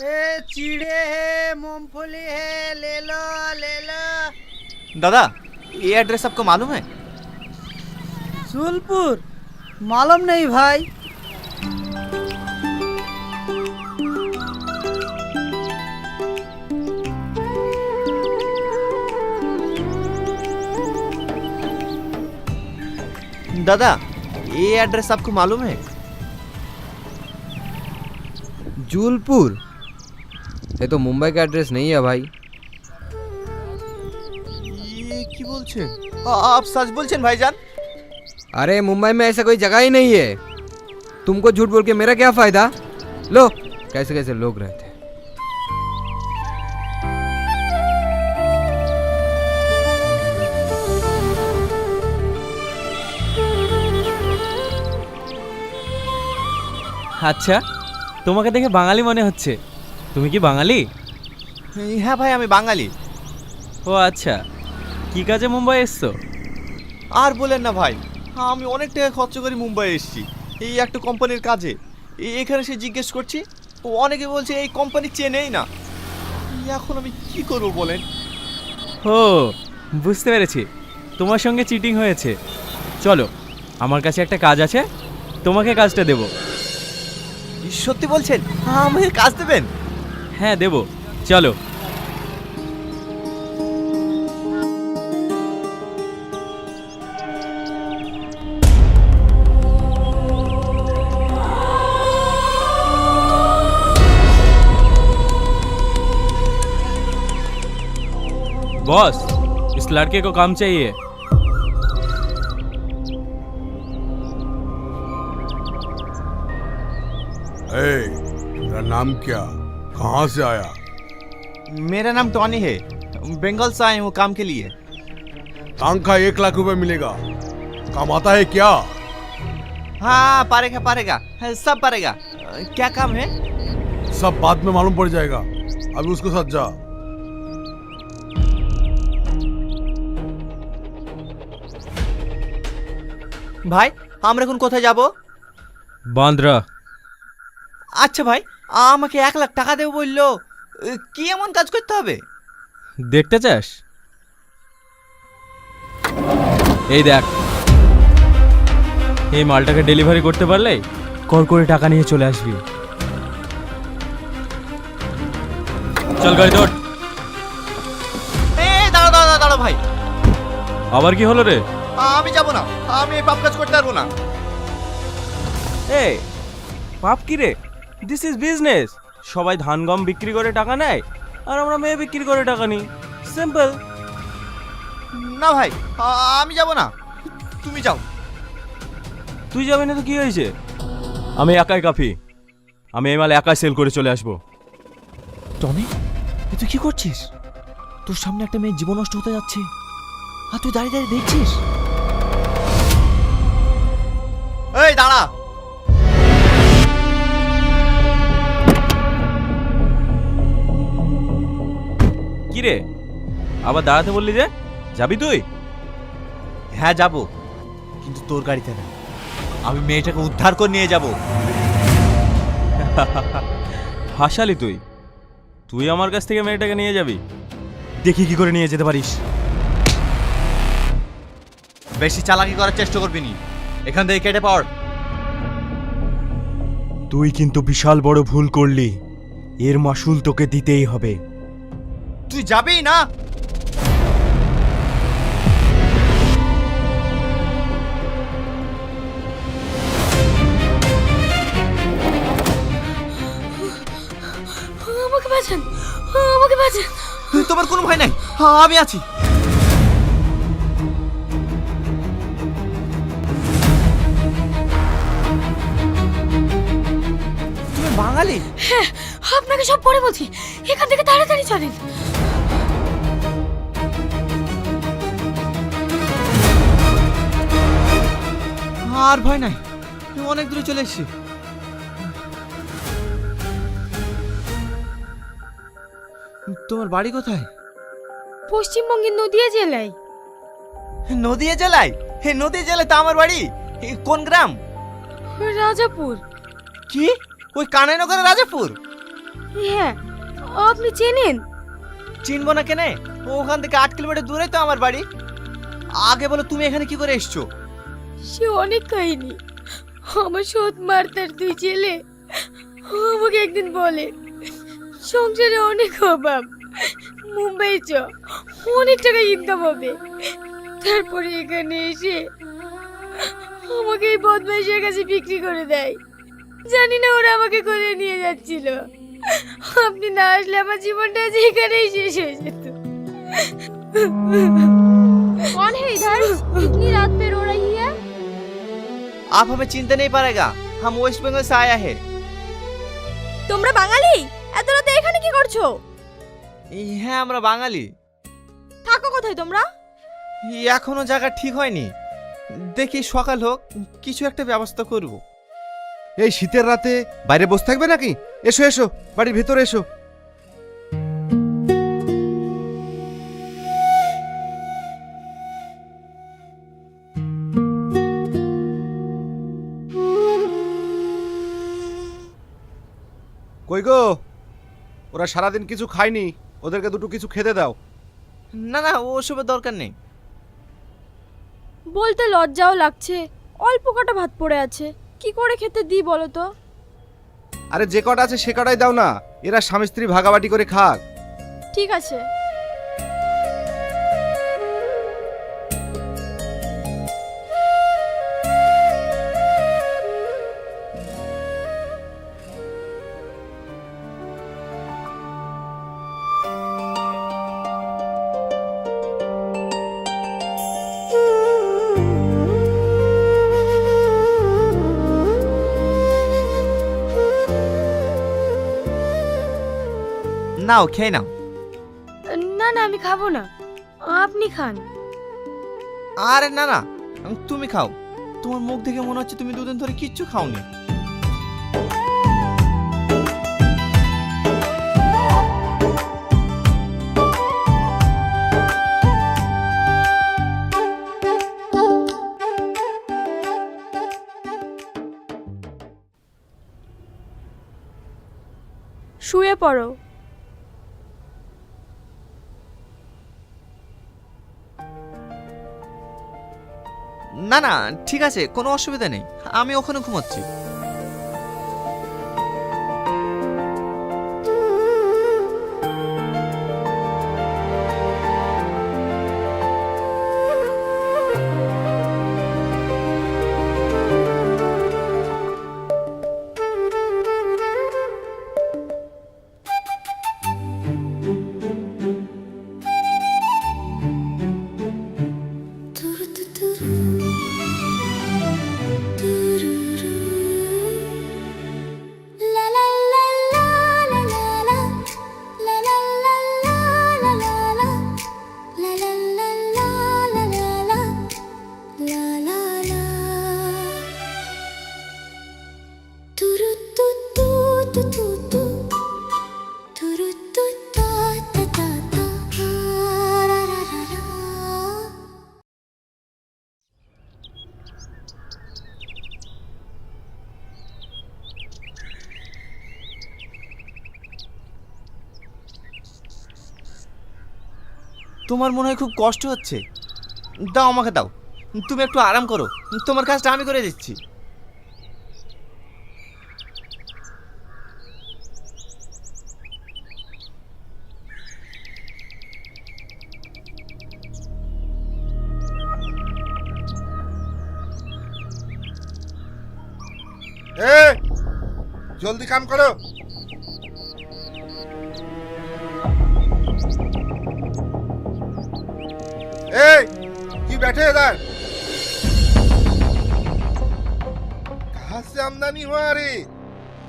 ए चीड़े है मूंगफली है ले लो ले लो। दादा ये एड्रेस आपको मालूम है? सुलपुर। मालूम नहीं भाई। दादा ये एड्रेस आपको मालूम है? जूलपुर। ये तो मुंबई का एड्रेस नहीं है भाई ये কি বলছেন आप सच বলছেন भाईजान अरे मुंबई में ऐसा कोई जगह ही नहीं है तुमको झूठ बोल के मेरा क्या फायदा लो कैसे कैसे लोग रहते हैं আচ্ছা তোমাকে দেখে বাঙালি মনে হচ্ছে তুমি কি বাঙালি? হ্যাঁ ভাই আমি বাঙালি। ও আচ্ছা কি কাজে মুম্বাই এসছো? আর বলেন না ভাই আমি অনেক টাকা খরচ করে মুম্বাই এসেছি এই একটা কোম্পানির কাজে। এই এখানে সে জিজ্ঞেস করছি ও অনেকে বলছে এই কোম্পানি চেনেই না। এখন আমি কি করব বলেন? ও বুঝতে পেরেছি তোমার সঙ্গে চিটিং হয়েছে। চলো আমার কাছে একটা কাজ আছে তোমাকে কাজটা দেব। সত্যি বলছেন? আমাকে কাজ দেবেন? হ্যাঁ দেব চলো बॉस इस लड़के को काम चाहिए ए, तेरा नाम क्या कहाँ से आया मेरा नाम टॉनी है बंगाल से आए हूँ काम के लिए तनख्वाह एक लाख रुपए मिलेगा कमाता है क्या हाँ पारेगा पारेगा सब पारेगा क्या काम है सब बाद में मालूम पड़ जाएगा अभी उसके साथ जा ভাই আমরা এখন কোথায় যাব बांद्रा আচ্ছা ভাই আমাকে এক লাখ টাকা দেবো বলল কি এমন কাজ করতে হবে? দেখতে চাস? এই দেখ। এই মালটাকে ডেলিভারি করতে পারলে কল করে টাকা নিয়ে চলে আসবি। চল গাড়ি দৌড় দাঁড়া দাঁড়া দাঁড়া ভাই। আবার কি হলো রে? আমি যাব না। আমি এই পাপ কাজ করতে পারব না। এ পাপ কি রে? দিস ইজ বিজনেস সবাই ধান গম বিক্রি করে টাকা নেয় আর আমরা মেয়ে বিক্রি করে টাকা নিই। সিম্পল না ভাই আ- আমি যাব না। তুমি যাও। তুই যাবি না তো কি হয়েছে? আমি একাই কাফি। আমি এই মাল একাই সেল করে চলে আসব। টনি এ তুই কি করছিস? তোর সামনে একটা মেয়ের জীবন নষ্ট হতে যাচ্ছে। আর তুই দাঁড়িয়ে দাঁড়িয়ে দেখছিস? কি রে আবার দাঁড়াতে বললি যে? যাবি তুই? হ্যাঁ যাব। কিন্তু তোর গাড়িতে না। আমি মেয়েটাকে উদ্ধার করে নিয়ে যাব। হাসালি তুই। তুই আমার কাছ থেকে মেয়েটাকে নিয়ে যাবি? দেখি কি করে নিয়ে যেতে পারিস। বেশি চালাকি করার চেষ্টা করবি নি। এখান থেকে কেটে পড়। তুই কিন্তু বিশাল বড় ভুল করলি। এর মাসুল তোকে দিতেই হবে। তুই যাবেই না? আমাকে বাঁচান আমাকে বাঁচান। তোমার কোনো ভয় নাই। আমি আছি। বাঙালি? হ্যাঁ আপনাকে সব পরে বলছি। এখান থেকে তাড়াতাড়ি চলেন। আর ভয় নাই। আমি অনেক দূরে চলে এসেছি তোমার বাড়ি কোথায়? পশ্চিমবঙ্গের নদিয়া জেলায়। নদিয়া জেলায়? হে নদিয়া জেলায় তো আমার বাড়ি? এ, কোন গ্রাম? রাজাপুর। কি? ওই কানাইনগরের রাজাপুর? হ্যাঁ আপনি চেনেন? চিনবো না কেনে? ওখান থেকে আট কিলোমিটার দূরে তো আমার বাড়ি। আগে বলো তুমি এখানে কি করে এসছো? সে অনেক কাহিনী আমার সৎ মার তার দুই ছেলে আমাকে একদিন বলে সংসারে অনেক অভাব মুম্বাই চ অনেক টাকা ইনকাম হবে তারপরে এখানে এসে আমাকে এই বদমাইশের কাছে বিক্রি করে দেয় জানি না ওরা আমাকে করে নিয়ে যাচ্ছিল আপনি না আসলে আমার জীবনটা আজ এখানেই শেষ হয়ে যেত कौन है इधर इतनी रात पे रो रही है आप हमें चिंता नहीं पड़ेगा हम वेस्ट बंगाल से आया है তোমরা বাঙালি এত রাতে এখানে কি করছো এই হ্যাঁ আমরা বাঙালি থাকো কোথায় তোমরা এই এখনো জায়গা ঠিক হয়নি দেখি সকাল হোক কিছু একটা ব্যবস্থা করব এই শীতের রাতে বাইরে বসে থাকবে নাকি এসো এসো বাড়ির ভেতরে এসো কই গো ওরা সারাদিন কিছু খায়নি ওদেরকে দুটো কিছু খেতে দাও। না না ওসবের দরকার নেই। বলতে লজ্জাও লাগছে অল্প কটা ভাত পড়ে আছে কি করে খেতে দিই বলো তো? আরে যে কটা আছে সে কটাই দাও না এরা স্বামী স্ত্রী ভাগাবাটি করে খাক। ঠিক আছে। নাও খেয়ে নাও। না না আমি খাব না। আপনি খান। আরে না না তুমি খাও। তোমার মুখ দেখে মনে হচ্ছে তুমি দুদিন ধরে কিচ্ছু খাওনি। শুয়ে পড়ো। না না ঠিক আছে কোনো অসুবিধা নেই। আমি ওখানে ঘুমাচ্ছি। তোমার মনে হয় খুব কষ্ট হচ্ছে। দাও আমাকে দাও। তুমি একটু আরাম করো। তোমার কাজটা আমি করে দিচ্ছি। জলদি কাম করো। ए ये बैठे इधर कहाँ से आमदनी हुआ रे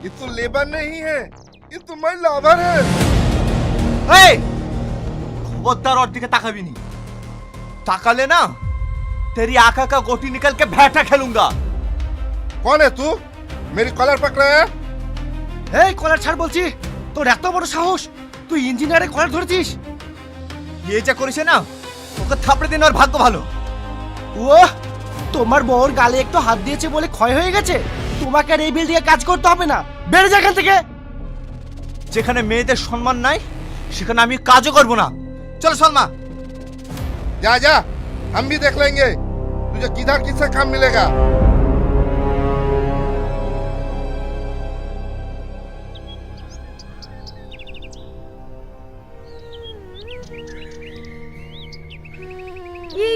ये तो लेबर नहीं है ये तो मैं लाभर है এই খবরদার ওর দিকে তাকাবি নি তাকালে না তেরি आका का गोटी निकल के भैटा खेलूंगा कौन है तू मेरी कॉलर पकड़ा है এই কলার ছাড় বলছি তোর এত বড় সাহস তুই ইঞ্জিনিয়ারে কলার ধরেছিস ये যা করেছে না ওকে থাপড়ে দিন ওর ভাগ্য ভালো ও তোমার বউর গালে একটু হাত দিয়েছে বলে ক্ষয় হয়ে গেছে তোমাকে আর এই বিল্ডিংয়ে কাজ করতে হবে না বেড়ে যা এখান থেকে যেখানে মেয়েদের সম্মান নাই সেখানে আমি কাজও করব না চলো সলমা जा जा हम भी देख लेंगे तुझे किधर किससे काम मिलेगा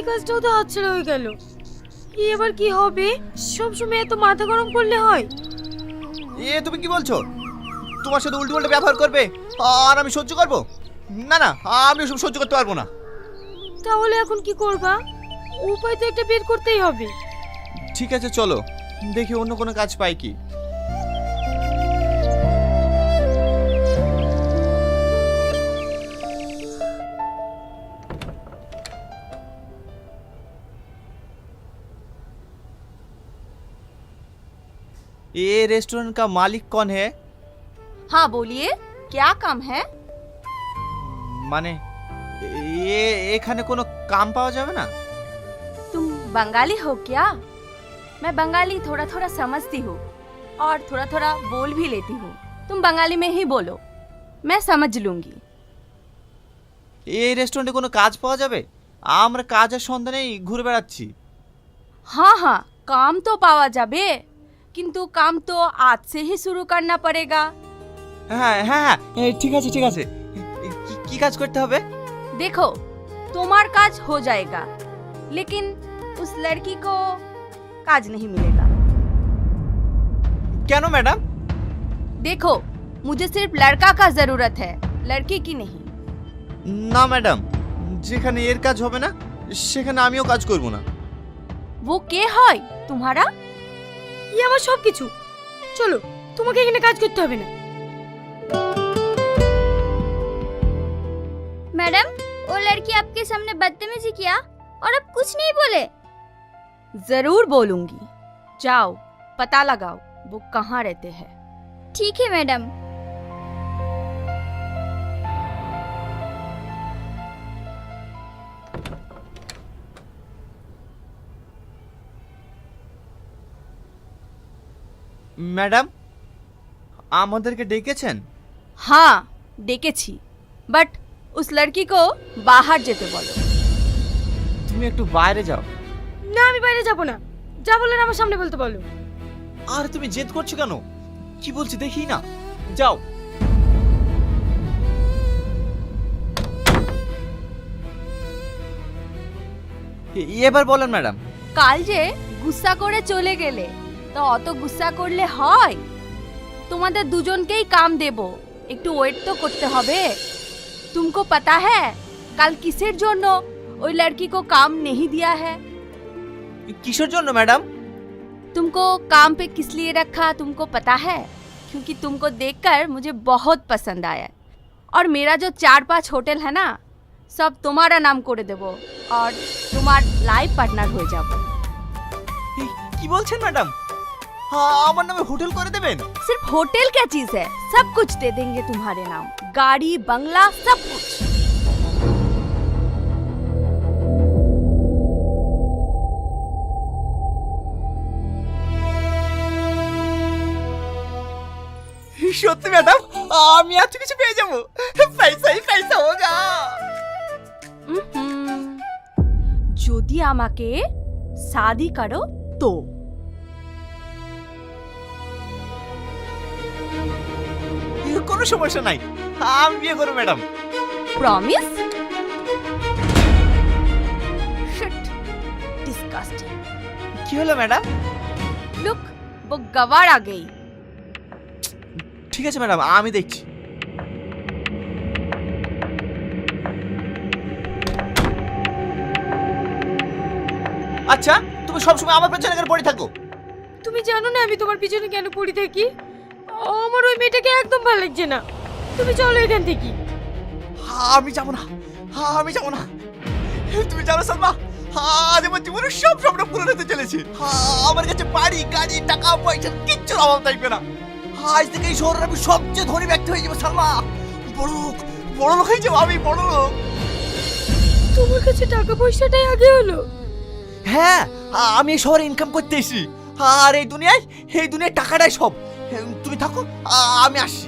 কাজটাও তো হাতছাড়া হয়ে গেল। এবার কি হবে? সব সময় এত মাথা গরম করলে হয়? এ তুমি কি বলছো? তোমার সাথে উল্টো উল্টো ব্যবহার করবে? আর আমি সহ্য করব? না না আমি ওসব সহ্য করতে পারব না। তাহলে এখন কি করবা? উপায় তো একটা বের করতেই হবে। ঠিক আছে চলো। দেখি অন্য কোনো কাজ পাই কি। ये रेस्टोरेंट का मालिक कौन है हाँ बोलिए क्या काम है মানে এ এখানে কোনো কাম পাওয়া যাবে না तुम बंगाली हो क्या मैं बंगाली थोड़ा थोड़ा समझती हूँ और थोड़ा थोड़ा बोल भी लेती हूँ तुम बंगाली में ही बोलो मैं समझ लूंगी এই রেস্টুরেন্টে কোনো কাজ পাওয়া যাবে আমরা কাজের সন্ধানেই ঘুরে বেড়াচ্ছি हाँ हाँ काम तो पावा जाबे किंतु काम तो आज से ही शुरू करना पड़ेगा হ্যাঁ হ্যাঁ হ্যাঁ এই, ঠিক আছে ঠিক আছে কি- কি কাজ করতে হবে देखो तुम्हार काज हो जाएगा लेकिन उस लड़की को काज नहीं मिलेगा কেন ম্যাডাম देखो मुझे सिर्फ लड़का का जरूरत है लड़की की नहीं না ম্যাডাম যেখানে এর কাজ হবে না সেখানে আমিও কাজ করব না वो के है तुम्हारा ই আমার সব কিছু চলো তোমাকে এখানে কাজ করতে হবে না मैडम वो लड़की आपके सामने बदतमीजी किया और अब कुछ नहीं बोले जरूर बोलूंगी जाओ पता लगाओ वो कहाँ रहते हैं ठीक है मैडम ম্যাডাম আমাদেরকে ডেকেছেন? হ্যাঁ ডেকেছি। বাট উস লড়কি কো বাহার যেতে বলো। তুমি একটু বাইরে যাও। না আমি বাইরে যাব না। যা বললেন আমার সামনে বলতে বলো। আর তুমি জেদ করছ কেন? কি বলছি দেখি না। যাও। এবার বলেন ম্যাডাম। কাল যে গুসা করে চলে গেলে তো অত গুসা করলে হয়? তোমাদের দুজনকেই কাম দেব। একটু ওয়েট তো করতে হবে। তুমকো পাতা হ্যাঁ? কাল কিসের জন্য? ওই লড়কি কো কাম নেহি দিয়া হ্যাঁ। কিসের জন্য ম্যাডাম? तुमको काम पे किस लिए रखा तुमको पता है क्योंकि तुमको देखकर मुझे बहुत पसंद आया और मेरा जो चार पांच होटल है ना सब तुम्हारा नाम করে দেব। আর তোমার লাইফ পার্টনার হয়ে যাব। কি বলছেন ম্যাডাম? আমার নামে হোটেল করে দেবেন सिर्फ होटल क्या चीज है सब कुछ दे देंगे तुम्हारे नाम गाड़ी बंगला सब कुछ সত্যি ম্যাডাম আমি এত কিছু পেয়ে যাবো পয়সাই পয়সা হোগা উহুম। যদি আমাকে শাদি করো তো কোনো সমস্যা নাই। আমি বিয়ে করব ম্যাডাম। প্রমিস কি হলো ম্যাডাম? লুক ও আগেই ঠিক আছে ম্যাডাম আমি দেখছি। আচ্ছা তুমি সবসময় আমার পেছনে কেন পড়ে থাকো? তুমি জানো না আমি তোমার পিছনে কেন পড়ি থাকি? আমার ওই মেয়েটাকে একদম ভালো লাগছে না। তুমি চলো এখান থেকে। আমি যাব না। আমি যাব না। তুমি জানো সালমা আজ আমার জীবনের সব স্বপ্ন পূরণ হতে চলেছে। আমার কাছে বাড়ি গাড়ি টাকা পয়সা কিচ্ছুর অভাব থাকবে না। আজ থেকে এই শহরের আমি সবচেয়ে ধনী ব্যক্তি হয়ে যাব সালমা। বড় লোক বড় লোক হয়ে যাব আমি বড় লোক। তোমার কাছে টাকা পয়সাটাই আগে হলো। হ্যাঁ আমি এই শহরে ইনকাম করতে এসেছি। আর এই দুনিয়ায় এই দুনিয়ায় টাকাটাই সব। তুমি থাকো আমি আসছি।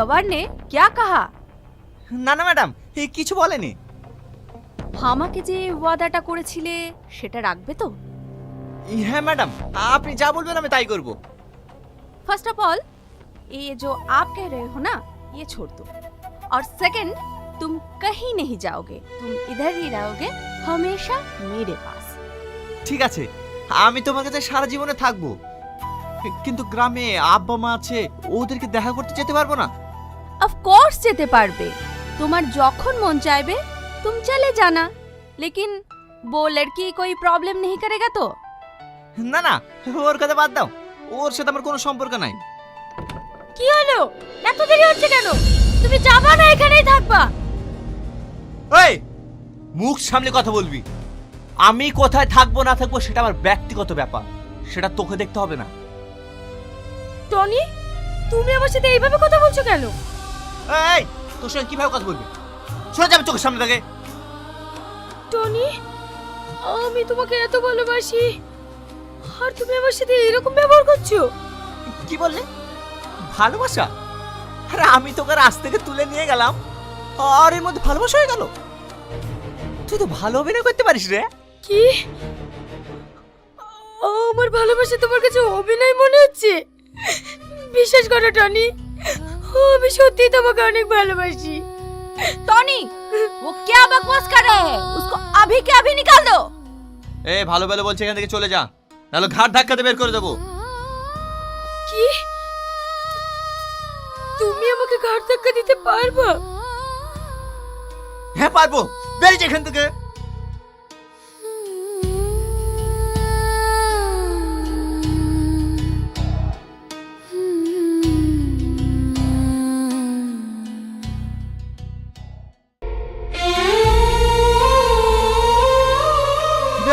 गवर ने क्या कहा না না ম্যাডাম এই কিছু বলেনি আমাকে যে ওয়াদাটা করেছিলে সেটা রাখবে তো হ্যাঁ ম্যাডাম আপনি যা বলবেন আমি তাই করব फर्स्ट ऑफ ऑल ये जो आप कह रहे हो ना ये छोड़ दो और सेकंड तुम कहीं नहीं जाओगे तुम इधर ही रहोगे हमेशा मेरे पास ঠিক আছে আমি তোমার কাছে সারা জীবনে থাকবো কিন্তু গ্রামে আব্বা মা আছে ওদেরকে দেখা করতে যেতে পারবো না অফকোর্স যেতে পারবে। তোমার যখন মন চাইবে তুমি চলে জানা। লেকিন বো লড়কি কোই প্রবলেম নেই করেগা তো? না না ওর কথা বাদ দাও। ওর সাথে আমার কোনো সম্পর্ক নাই। কি হলো? এত দেরি হচ্ছে কেন? তুমি যাবা না এখানেই থাকবা। এই মুখ সামনে কথা বলবি। আমি কোথায় থাকব না থাকব সেটা আমার ব্যক্তিগত ব্যাপার। সেটা তোকে দেখতে হবে না। টনি তুমি আমার সাথে এইভাবে কথা বলছো কেন? এই তোর সঙ্গে কীভাবে কথা বলবি? সরে যাবে চোখের সামনে থেকে টনি আমি তোমাকে এত ভালোবাসি। আর তুমি আমার সাথে এরকম ব্যবহার করছ? কি বললে? ভালোবাসা? আরে আমি তোকে রাস থেকে তুলে নিয়ে গেলাম। আর এর মধ্যে ভালোবাসা হয়ে গেল? তুই তো ভালো অভিনয় করতে পারিস রে। কি? আমার ভালোবাসা তোমার কাছে অভিনয় মনে হচ্ছে? বিশ্বাস করো টনি। আমি সত্যি তোমাকে অনেক ভালোবাসি टॉनी वो क्या बकवास कर रहे हैं उसको अभी के अभी निकाल दो এ ভালো ভালো বলছে এখান থেকে চলে যা নাহলে ঘাট ধাক্কাতে বের করে দেবো কি তুমি আমাকে ঘাট ধাক্কা দিতে পারবা হ্যাঁ পারবো বেরিয়ে এখান থেকে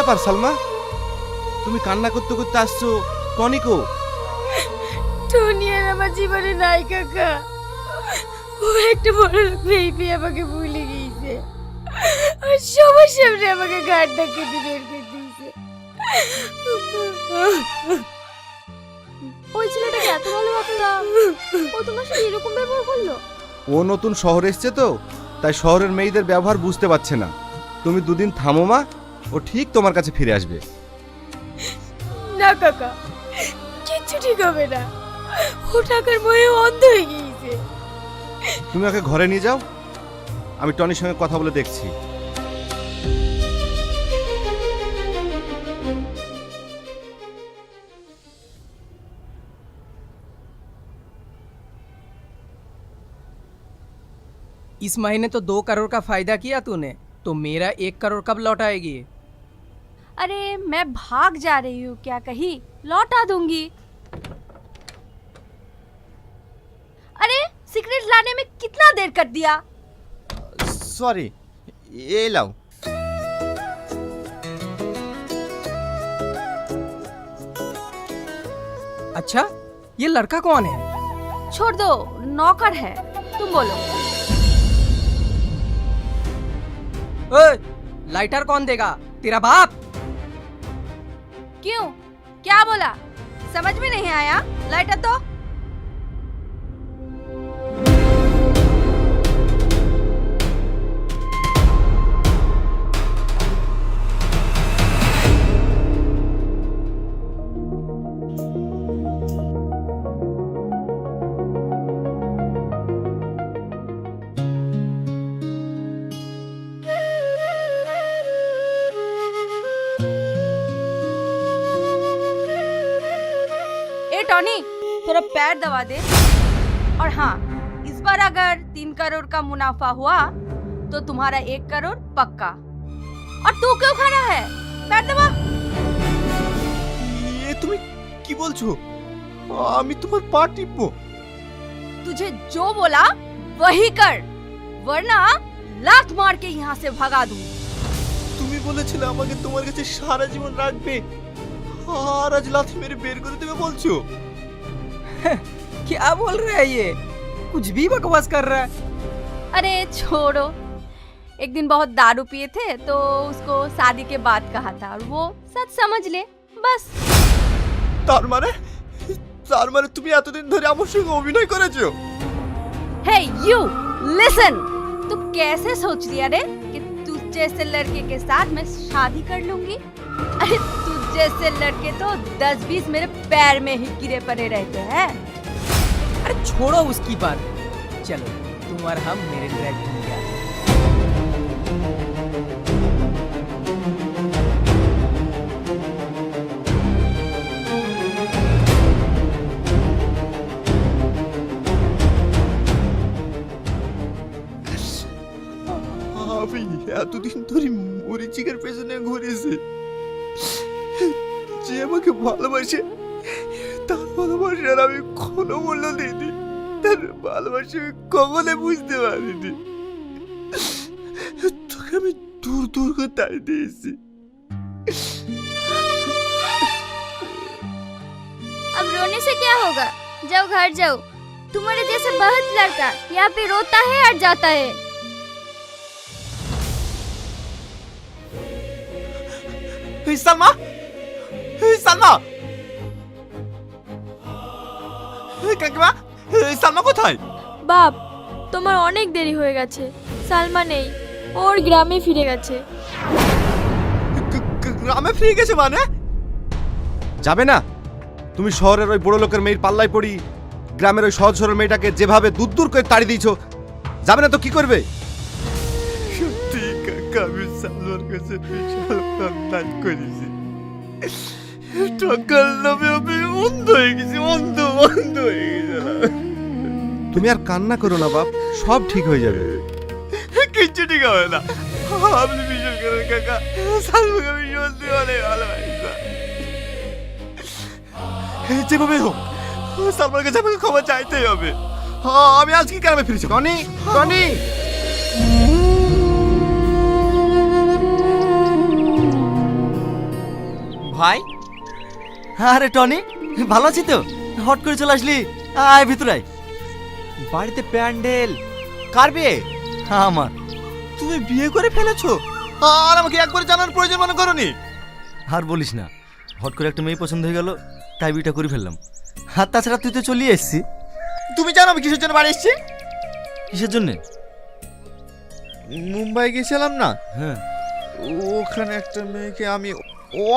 ব্যাপার সালমা? তুমি কান্না করতে করতে আসছো টনিকো। টনি আর আমার জীবনে নাই কাকা ও একটা বড় লোক মেয়ে আমাকে ভুলে গিয়েছে। আর সবার সামনে আমাকে ঘাট ধাক্কা দিয়ে বের দিয়েছে। ওই ছেলেটাকে এত ভালোবাসতাম ও তোমার সাথে এরকম ব্যবহার করল? ও নতুন শহরে এসছে তো তাই শহরের মেয়েদের ব্যবহার বুঝতে পারছে না। তুমি দুদিন থামো মা ও ঠিক তোমার কাছে ফিরে আসবে না কাকা কিচ্ছু ঠিক হবে না ও টাকার মহে অন্ধ হয়ে গিয়েছে তুমি ওকে ঘরে নিয়ে যাও আমি টনির সঙ্গে কথা বলে দেখছি इस महीने तो दो करोड़ का फायदा किया तूने तो मेरा एक करोड़ कब लौट आएगी अरे मैं भाग जा रही हूँ क्या कहीं? लौटा दूँगी। अरे सिगरेट लाने में कितना देर कर दिया? सॉरी ये लाओ। अच्छा ये लड़का कौन है? छोड़ दो नौकर है तुम बोलो। ओए, लाइटर कौन देगा? तेरा बाप? क्यों? क्या बोला? समझ में नहीं आया? लाइटर तो ए टॉनी थोड़ा पैर दबा दे और हाँ इस बार अगर तीन करोड़ का मुनाफा हुआ तो तुम्हारा एक करोड़ पक्का और तू क्यों खड़ा है पैर दबा এ তুমি কি বলছো আমি তোমার পা টিপবো तुझे जो बोला वही कर वरना लात मार के यहाँ से भगा दूं তুমি বলেছিলে আমাকে তোমার কাছে সারা জীবন রাখবে আর আজ লাথি মেরে বের করে দেবে বলছো क्या बोल रहा है ये कुछ भी बकवास कर रहा है अरे छोड़ो एक दिन बहुत दारू पिए थे तो उसको शादी के बाद कहा था और वो सच समझ ले बस তার মানে তার মানে তুমি এতদিন ধরে আমার সঙ্গে অভিনয় করেছো हे यू लिसन तू कैसे सोच लिया रे कि तू जैसे लड़के के साथ मैं शादी कर लूंगी अरे तू जैसे लड़के तो दस बीस मेरे पैर में ही गिरे पड़े रहते हैं अरे छोड़ो उसकी बात चलो तुम और हम मेरे ड्रैग घूम गया আমি এতদিন ধরে মরিচিকের পেছনে ঘুরেছি যে আমাকে ভালোবাসে তার ভালোবাসার আমি কোনো মূল্য দিইনি তার ভালোবাসা আমি কখনো বুঝতে পারিনি তোকে আমি দূর দূর করে তাড়িয়ে দিয়েছি अब रोने से क्या होगा जाओ घर जाओ तुम्हारे जैसे बहुत लड़का यहाँ पे रोता है और जाता है এই সালমা এই সালমা কাকিমা সালমা কোথায় বাপ তোমার অনেক দেরি হয়ে গেছে। সালমা নেই ওর গ্রামে ফিরে গেছে। গ্রামে ফিরে গেছে মানে? যাবে না। তুমি শহরের ওই বড় লোকের মেয়ের পাল্লায় পড়ি গ্রামের ওই সহজ সরল মেয়েটাকে যেভাবে দূর দূর করে তাড়ি দিয়েছ যাবে না তো কি করবে? সত্যি কাকা আমি সালমার কাছে বিশাল করেছি। টাকার নামে আমি অন্ধ হয়ে গেছি অন্ধ অন্ধ হয়ে গেছিলাম তুমি আর কান্না করো না বাপ সব ঠিক হয়ে যাবে। কিচ্ছু ঠিক হবে না। আপনি বিশ্বাস করেন কাকা। সালমাকে আমি সত্যি অনেক ভালোবাসতাম যেভাবে হোক সালমার কাছে আমাকে ক্ষমা চাইতেই হবে। হ্যাঁ আমি আজকে গ্রামে ফিরেছি টনি টনি। ভাই আরে টনি ভালো আছি তো? হট করে চলে আসলি। আয় ভিতরে আয়। বাড়িতে প্যান্ডেল। কার বিয়ে? আমার। তুমি বিয়ে করে ফেলেছো? আর আমাকে একবার জানার প্রয়োজন মনে করনি? আর বলিস না হট করে একটা মেয়ে পছন্দ হয়ে গেল তাই বিয়েটা করে ফেললাম। আর তাছাড়া তুই তো চলিয়ে এসছি। তুমি জানো আমি কিসের জন্য বাড়ি এসছি? কিসের জন্য? মুম্বাই গেছিলাম না? হ্যাঁ। ওখানে একটা মেয়েকে আমি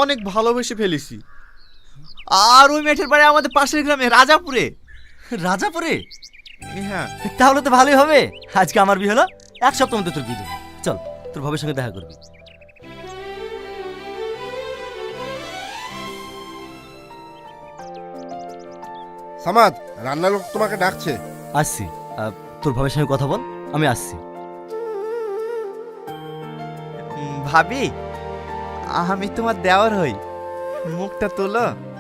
অনেক ভালোবেসে ফেলেছি। আর ওই মেয়েটার বাড়ি আমাদের পাশের গ্রামে রাজাপুরে। রাজাপুরে? হ্যাঁ। তাহলে তো ভালোই হবে। আজকে আমার বিয়ে হলো এক সপ্তাহ মধ্যে তোর বিয়ে। দেবো। চল তোর ভাবের সঙ্গে দেখা করবি। সামাদ রান্নার লোক তোমাকে ডাকছে। আসছি। আহ, তোর ভাবের সঙ্গে কথা বল আমি আসছি। ভাবি আমি তোমার দেওয়ার হই। মুখটা তোলো।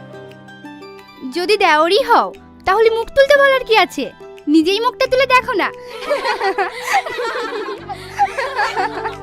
যদি দেওরি হও তাহলে মুখ তুলতে বলার কি আছে? নিজেই মুখটা তুলে দেখো না।